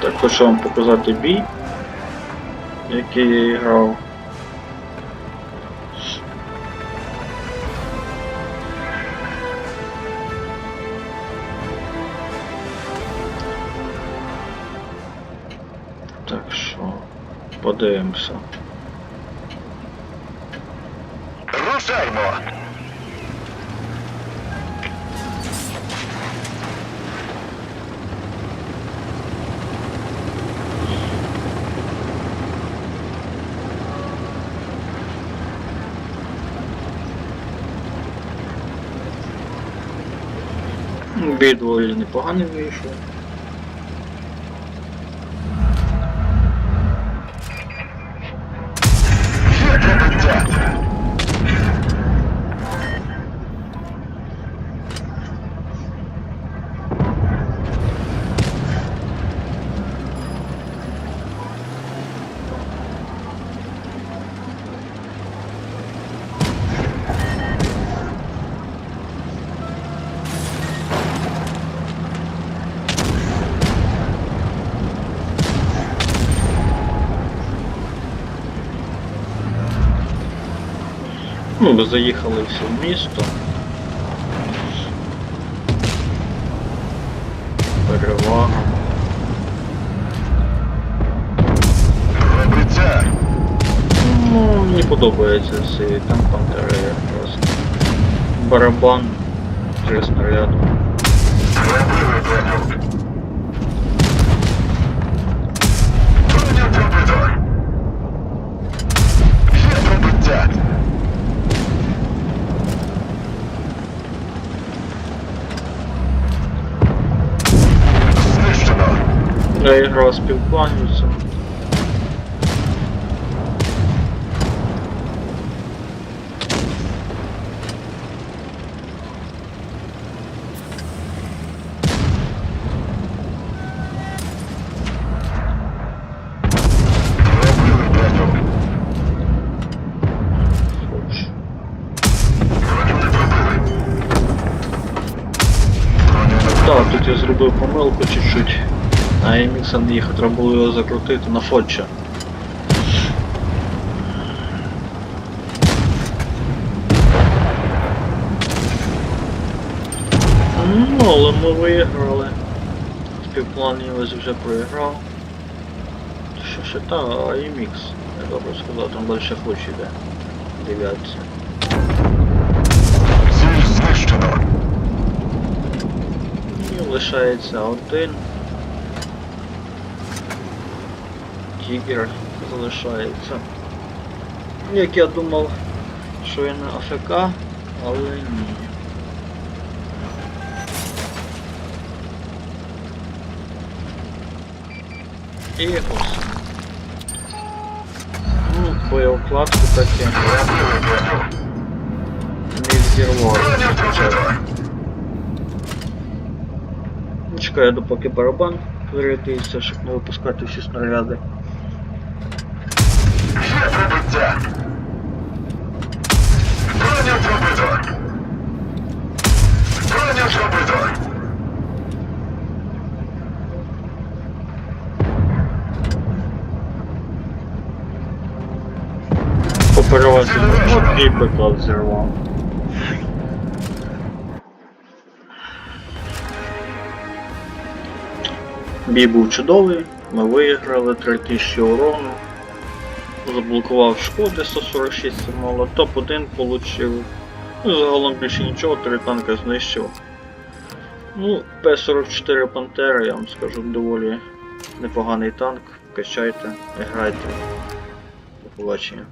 Так хочу вам показати бій, який я грав. Так що подивимося. Рушаймо! Бій доволі непоганий вийшов. Ну, ми заїхали всі в місто. Перевага. Ну, мені подобається цей там пантера якраз. Барабан, три снаряди. Пробили! Броню не Так, тут я зробив помилку чуть-чуть. На Емікса не їхати, треба було його закрутити на Фотча. Ну, але ми виграли. Співпланівець вже проіграв. Що ще та, а Емікс, я добре сказав, там далі хоч іде. Дев'ятці. І лишається один. Тігер залишається. Як я думав, що він АФК, але ні. І ось. Ну, Пробили броню! не пробито! Чекаю, допоки барабан перерядиться, щоб не випускати всі снаряди. Є пробиття! Броню пробито! Броню пробито! Поперевати і БК. Бій був чудовий, ми виграли 3000 урону, заблокував шкоди 146 мало, топ-1 получив. Ну, загалом більше нічого, три танка знищив. Ну, П-44 Пантера, я вам скажу, доволі непоганий танк. Качайте, грайте. До побачення.